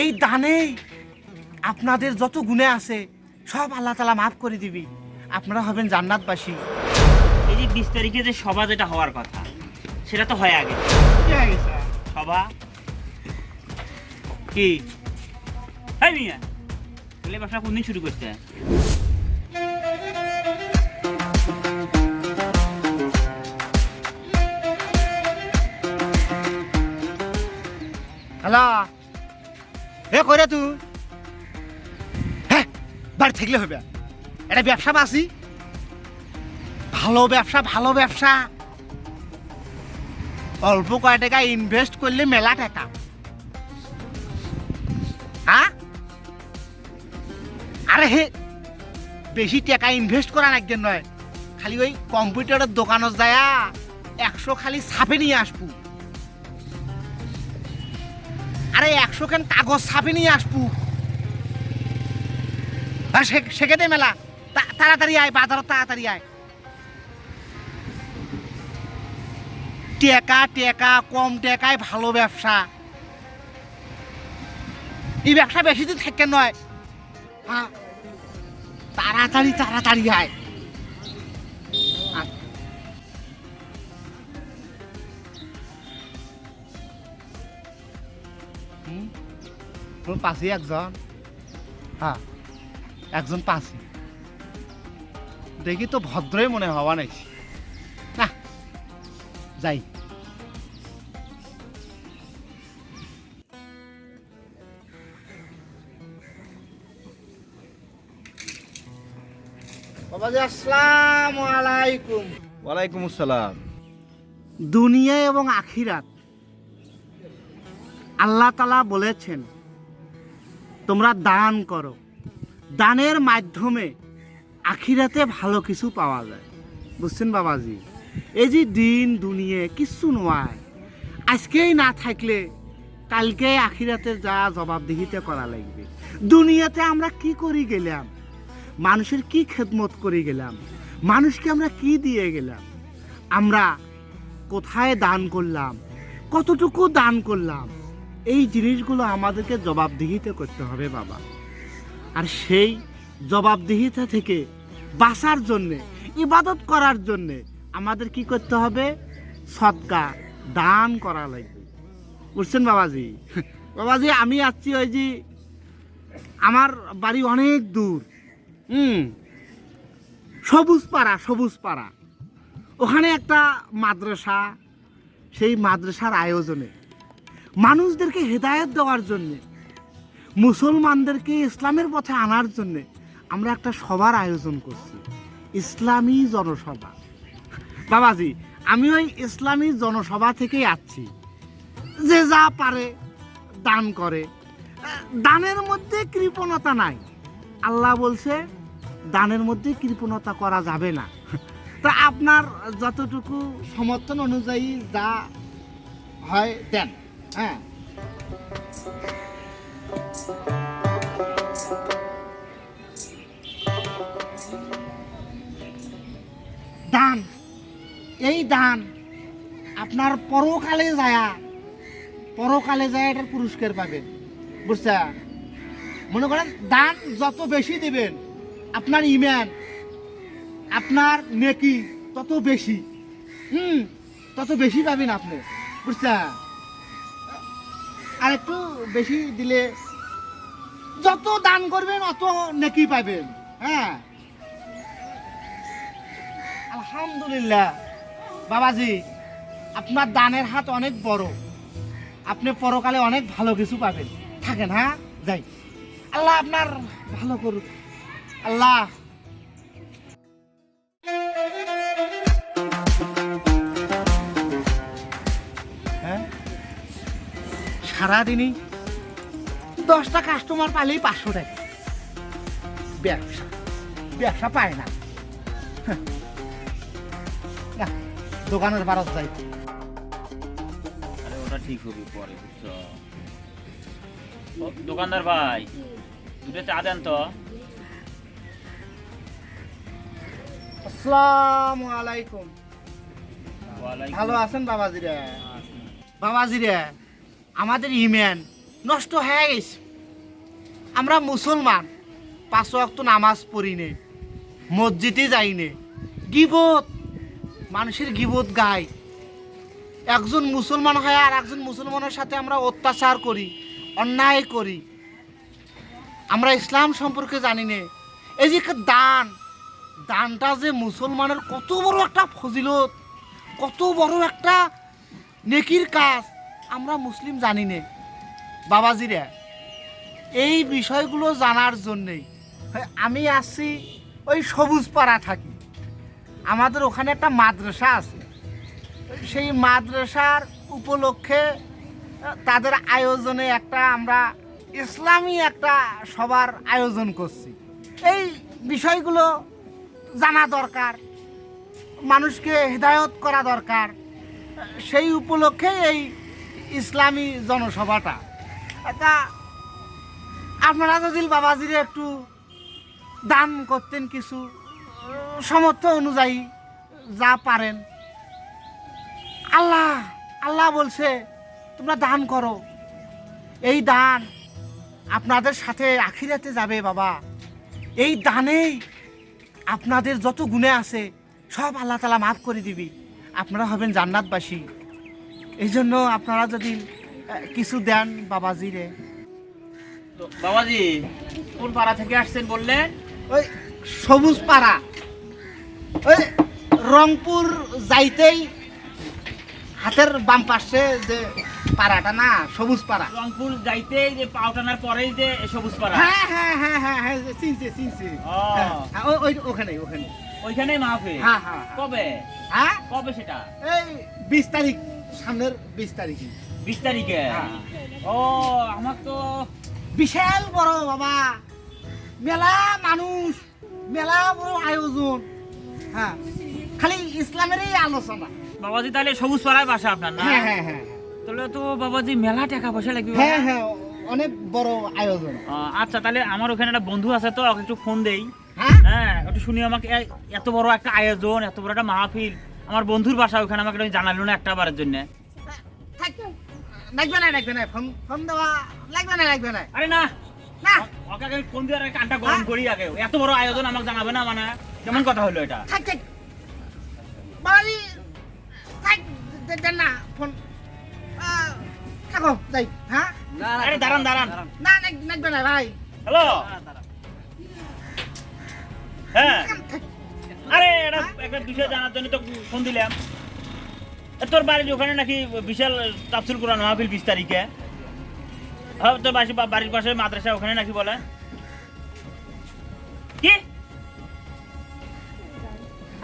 এই দানে আপনাদের যত গুণে আছে সব আল্লাহ তালা মাফ করে দিবি। আপনারা হবেন জান্নাতবাসী। এই যে বিশ তারিখে যে সভা যেটা হওয়ার কথা সেটা তো হয় আগে। সভা? কি? হ্যাঁ মিয়া তাহলে ব্যবসা কোনদিন শুরু করতে হ্যালো? এ কইরে তুই হ্যাঁ বাড়ি থাকলে হবে এটা ব্যবসা বাসি ভালো ব্যবসা ভালো ব্যবসা। অল্প কয় টাকা ইনভেস্ট করলে মেলা টাকা। হ্যাঁ আরে হে, বেশি টাকা ইনভেস্ট করা লাগবে নয়। খালি ওই কম্পিউটারের দোকানত যায়া একশো খালি ছাপে নিয়ে আসব। আরে একশো খান কাগজ ছাপে নিয়ে আসব। আর সেখানে মেলা। তাড়াতাড়ি আয় বাজারত তাড়াতাড়ি আয়। টেকা টেকা, কম টেকায় ভালো ব্যবসা। এই ব্যবসা বেশি দিন থাকে নয়। হ্যাঁ। তাড়াতাড়ি তাড়াতাড়ি আয়। তোর পাশে একজন। হ্যাঁ একজন পাশে দেখি তো ভদ্রই মনে হওয়া নাই। না যাই। আলাইকুম। ওয়ালাইকুম আসসালাম। দুনিয়া এবং আখিরাত আল্লাহ তালা বলেছেন তোমরা দান করো। দানের মাধ্যমে আখিরাতে ভালো কিছু পাওয়া যায়। বুঝছেন বাবাজি? এই যে দিন, দুনিয়ে কিচ্ছু নয়। আজকেই না থাকলে কালকে আখিরাতে যা জবাবদিহিতে করা লাগবে। দুনিয়াতে আমরা কি করি গেলাম? মানুষের কি খেদমত করে গেলাম? মানুষকে আমরা কি দিয়ে গেলাম? আমরা কোথায় দান করলাম? কতটুকু দান করলাম? এই জিনিসগুলো আমাদেরকে জবাবদিহিতে করতে হবে, বাবা। আর সেই জবাবদিহিতা থেকে বাঁচার জন্যে, ইবাদত করার জন্যে আমাদের কি করতে হবে? সৎকা দান করা লাগবে। বুঝছেন বাবাজি? বাবাজি, আমি আসছি ওই যে আমার বাড়ি অনেক দূর। হুম? সবুজ পাড়া সবুজ পাড়া। ওখানে একটা মাদ্রাসা, সেই মাদ্রাসার আয়োজনে মানুষদেরকে হেদায়েত দেওয়ার জন্যে, মুসলমানদেরকে ইসলামের পথে আনার জন্যে আমরা একটা সভার আয়োজন করছি, ইসলামী জনসভা। বাবাজি, আমি ওই ইসলামী জনসভা থেকেই আসছি। যে যা পারে, দান করে। দানের মধ্যে কৃপণতা নাই। আল্লাহ বলছে, দানের মধ্যে কৃপণতা করা যাবে না। তা আপনার যতটুকু সমর্থন অনুযায়ী যা হয় দেন। হ্যাঁ। দান, এই দান আপনার পরকালে যায়া, পরকালে যায় এটার পুরস্কার পাবেন বুঝছা মনে করেন দান যত বেশি দিবেন, আপনার ইমান, আপনার নেকি তত বেশি, হুম, তত বেশি পাবেন আপনি বুঝছা আর একটু বেশি দিলে যত দান করবেন, অত নেকি পাবেন। হ্যাঁ? আলহামদুলিল্লাহ। বাবাজি, আপনার দানের হাত অনেক বড়। আপনি পরকালে অনেক ভালো কিছু পাবেন। থাকেন হ্যাঁ? যাই। আল্লাহ আপনার ভালো করুক। আল্লাহ সারাদিনই দশটা কাস্টমার পাইলেই পাঁচশো টাকা ব্যবসা ব্যবসা পায় না। হ্যাঁ। দোকানের বারত যাই। আরে ওটা ঠিক হবে পরে বুঝছ? দোকানদার ভাই দুটো চা দেন তো। আসসালামু আলাইকুম। ভালো আছেন বাবাজিরা? বাবাজিরা? আমাদের ইমেন নষ্ট হয়ে গেছে। আমরা মুসলমান, পাঁচ ওয়াক্ত নামাজ পড়ি নে, মসজিদে যাই নে, গিবত, মানুষের গিবত গায় একজন মুসলমান হয় আর একজন মুসলমানের সাথে আমরা অত্যাচার করি, অন্যায় করি। আমরা ইসলাম সম্পর্কে জানি নে। এই যে দান, দানটা যে মুসলমানের কত বড় একটা ফজিলত, কত বড় একটা নেকির কাজ। আমরা মুসলিম জানি নে, বাবাজিরা। এই বিষয়গুলো জানার জন্যেই আমি আসছি ওই সবুজ পাড়া থাকি। আমাদের ওখানে একটা মাদ্রাসা আছে। সেই মাদ্রাসার উপলক্ষে, তাদের আয়োজনে একটা আমরা ইসলামী একটা সবার আয়োজন করছি। এই বিষয়গুলো জানা দরকার, মানুষকে হৃদায়ত করা দরকার। সেই উপলক্ষে এই ইসলামী জনসভাটা। তা আপনারা যদি বাবাজিরে একটু দান করতেন কিছু আহ, সামর্থ্য অনুযায়ী যা পারেন। আল্লাহ আল্লাহ বলছে তোমরা দান করো। এই দান আপনাদের সাথে আখিরাতে যাবে বাবা। এই দানেই আপনাদের যত গুণে আছে সব আল্লাহ তালা মাফ করে দিবি। আপনারা হবেন জান্নাতবাসী। এই জন্য আপনারা যদি কিছু দেন বাবাজিরে। তো বাবাজি কোন পাড়া থেকে আসছেন বললেন ওই সবুজ পাড়া। ওই রংপুর যাইতেই হাতের বাম পাশে যে পাড়াটা না সবুজ পাড়া। রংপুর যাইতে যে পাউটানার পরেই যে সবুজ পাড়া। হ্যাঁ হ্যাঁ হ্যাঁ হ্যাঁ হ্যাঁ চিনছে চিনছে। হ্যাঁ, হ্যাঁ, ওই- ওখানে ওখানে ওইখানেই মাহফিল? হ্যাঁ, হ্যাঁ, হ্যাঁ। কবে? হ্যাঁ? কবে সেটা? এই বিশ তারিখ। সামনের বিশ তারিখে। বিশ তারিখে? হ্যাঁ। ও আমার তো বিশাল বড় বাবা। মেলা মানুষ মেলা বড় আয়োজন। হ্যাঁ খালি ইসলামেরই আলোচনা। বাবাজি তাহলে সবুজ পাড়ায় বাসা আপনার না? হ্যাঁ হ্যাঁ হ্যাঁ। তাহলে তো বাবাজি মেলা টাকা পয়সা লাগবে হ্যাঁ হ্যাঁ অনেক বড় আয়োজন। আচ্ছা তাহলে আমার ওখানে একটা বন্ধু আছে তো একটু ফোন দেই। হ্যাঁ? হ্যাঁ একটু শুনি আমাকে এ- এত বড় একটা আয়োজন এত বড় একটা মাহফিল। আমার বন্ধুর বাসা ওখানে আমাকে জানালো না একটা বারের জন্য লাগবে না লাগবে না ফোন ফোন দেওয়া লাগবে না লাগবে না। আরে না না। ওকে আগে ফোন দিয়ে কানটা গরম হ্যাঁ? করি আগে। এত বড় আয়োজন আমাকে জানাবে না মানে কেমন কথা হলো এটা? থাক থাক। বাড়ি থাক দেন না ফোন। আহ, থাকো যাই হ্যাঁ? আরে দাঁড়ান দাঁড়ান। না লাগবে না ভাই। হ্যালো? হ্যাঁ। আরে এটা একটা বিষয় জানার জন্য তো ফোন দিলাম। তোর বাড়ির ওখানে নাকি বিশাল তাফসিল কোরআন মাহফিল বিশ তারিখে? হ্যাঁ তোর বাসি বাড়ির পাশে মাদ্রাসা ওখানে নাকি বলে? কি?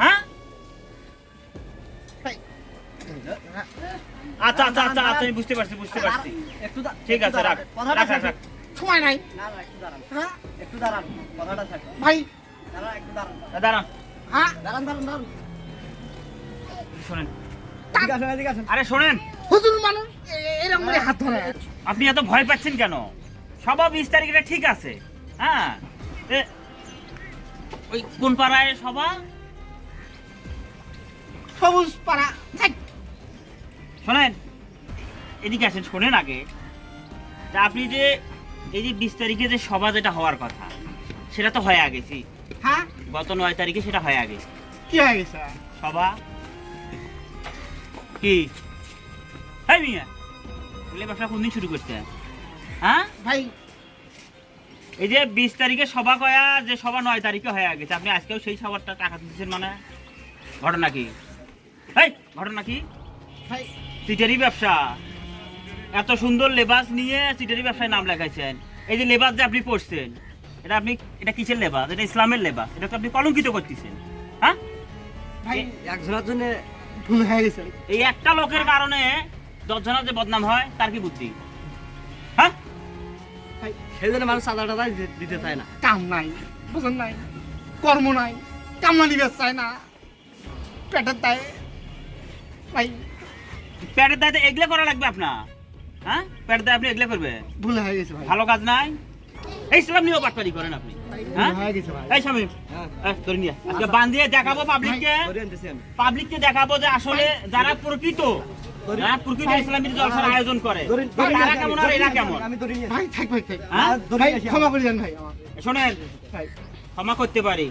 হ্যাঁ? আচ্ছা আচ্ছা আচ্ছা আচ্ছা আমি বুঝতে পারছি বুঝতে পারছি। ঠিক আছে রাখ রাখ রাখ সময় নাই। না না একটু দাঁড়ান। হ্যাঁ? একটু দাঁড়ান কথাটা থাকে ভাই। দাঁড়ান একটু দাঁড়ান। দাঁড়ান হ্যাঁ? দাঁড়ান দাঁড়ান দাঁড়ান। শোনেন। ঠিক আছে ঠিক আছে। আরে শোনেন। হুজুর মানুষ এরকম করে হাত ধরে। আপনি এত ভয় পাচ্ছেন কেন? সভা বিশ তারিখটা ঠিক আছে। হ্যাঁ? ওই কোন পাড়ায় সভা? সবুজ পাড়া। শোনেন এদিকে আসেন শোনেন আগে। যে আপনি যে এই যে বিশ তারিখে যে সভা যেটা হওয়ার কথা সেটা তো হয়ে গেছি হ্যাঁ? গত নয় তারিখে সেটা হয়ে আগে কি হয়ে গেছে? সভা। কি? হ্যাঁ মিয়া এগুলো ব্যবসা কোনদিন শুরু করছে হ্যাঁ? ভাই। এই যে বিশ তারিখে সভা কয়া যে সভা নয় তারিখে হয়ে গেছে আপনি আজকেও সেই সভারটা টাকা দিচ্ছেন মানে? ঘটনা কি? এই ঘটনা কি? ভাই। সিটারি ব্যবসা। এত সুন্দর লেবাস নিয়ে সিটারি ব্যবসায় নাম লেখাইছেন। এই যে লেবাস যে আপনি পড়ছেন এটা আপনি এটা কিসের লেবাস এটা ইসলামের লেবাস এটা তো আপনি কলঙ্কিত করতেছেন। হ্যাঁ? ভাই একজনের জন্য ভুল হয়ে গেছে। এই একটা লোকের কারণে দশজনের যে বদনাম হয় তার কি বুদ্ধি? হ্যাঁ? ভাই সেই জন্য মানুষ সাদা টাদা দিতে চায় না। কাম নাই বুঝেন নাই কর্ম নাই কামনা নিবে চায় না। পেটের দায় ভাই। প্যাটের দায়িত্ব এগলে করা লাগবে আপনার। হ্যাঁ? প্যাটের দায় আপনি এগলে করবে ভুল হয়ে গেছে ভালো কাজ নাই? এই সব নিয়েও করেন আপনি। হ্যাঁ? হয়ে এই স্বামী হ্যাঁ। ধরে নিয়ে আজকে বান্ধিয়ে দেখাবো পাবলিককে। ধরে আনতেছি আমি। পাবলিককে দেখাবো যে আসলে যারা প্রকৃত যারা প্রকৃত ইসলামী জলসার আয়োজন করে। তারা কেমন আর এরা কেমন? আমি ধরে নিয়ে ভাই থাক ভাই থাক? ধরে ভাই নিয়ে আসি ক্ষমা করে দেন ভাই। শোনেন ক্ষমা করতে পারি।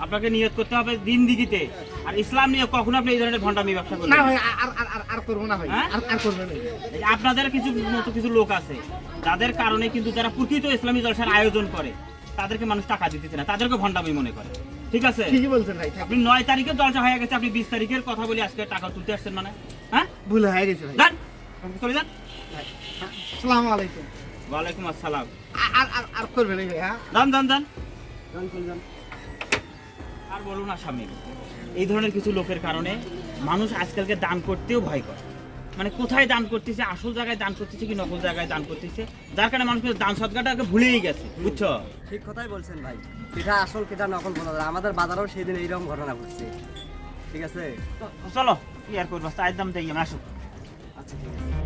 আপনাকে নিয়ত করতে হবে দিন দিগিতে আর ইসলাম নিয়ে কখনো আপনি এই ধরনের ভণ্ডামি ব্যবসা না করবেন ভাই আর আর আর আর না ভাই। হ্যাঁ? আর আর করব না আপনাদের কিছু মতো কিছু লোক আছে যাদের কারণে কিন্তু যারা প্রকৃত ইসলামী জলসার আয়োজন করে তাদেরকে মানুষ টাকা দিতেছে না তাদেরকে ভণ্ডামি মনে করে। ঠিক আছে? ঠিকই বলছেন ভাই আপনি নয় তারিখে জলসা হয়ে গেছে আপনি বিশ তারিখের কথা বলে আজকে টাকা তুলতে আসছেন মানে হ্যাঁ? ভুল হয়ে গেছে ভাই। যান চলে যান। আসসালামু আলাইকুম। ওয়ালাইকুম আসসালাম। আর আর আর আর করবেন ভাই হ্যাঁ? যান যান যান। যান, যান। আর বলুন না স্বামী এই ধরনের কিছু লোকের কারণে মানুষ আজকালকে দান করতেও ভয় করে। মানে কোথায় দান করতেছে আসল জায়গায় দান করতেছে কি নকল জায়গায় দান করতেছে যার কারণে মানুষ দান সৎকারটাকে ভুলেই গেছে বুঝছ? ঠিক কথাই বলছেন ভাই। এটা আসল কেটা নকল যায়। আমাদের বাজারেও সেদিন এইরকম ঘটনা ঘটছে। ঠিক আছে? চলো কি আর করব? চায়ের দাম দিয়ে আসুক। আচ্ছা ঠিক আছে।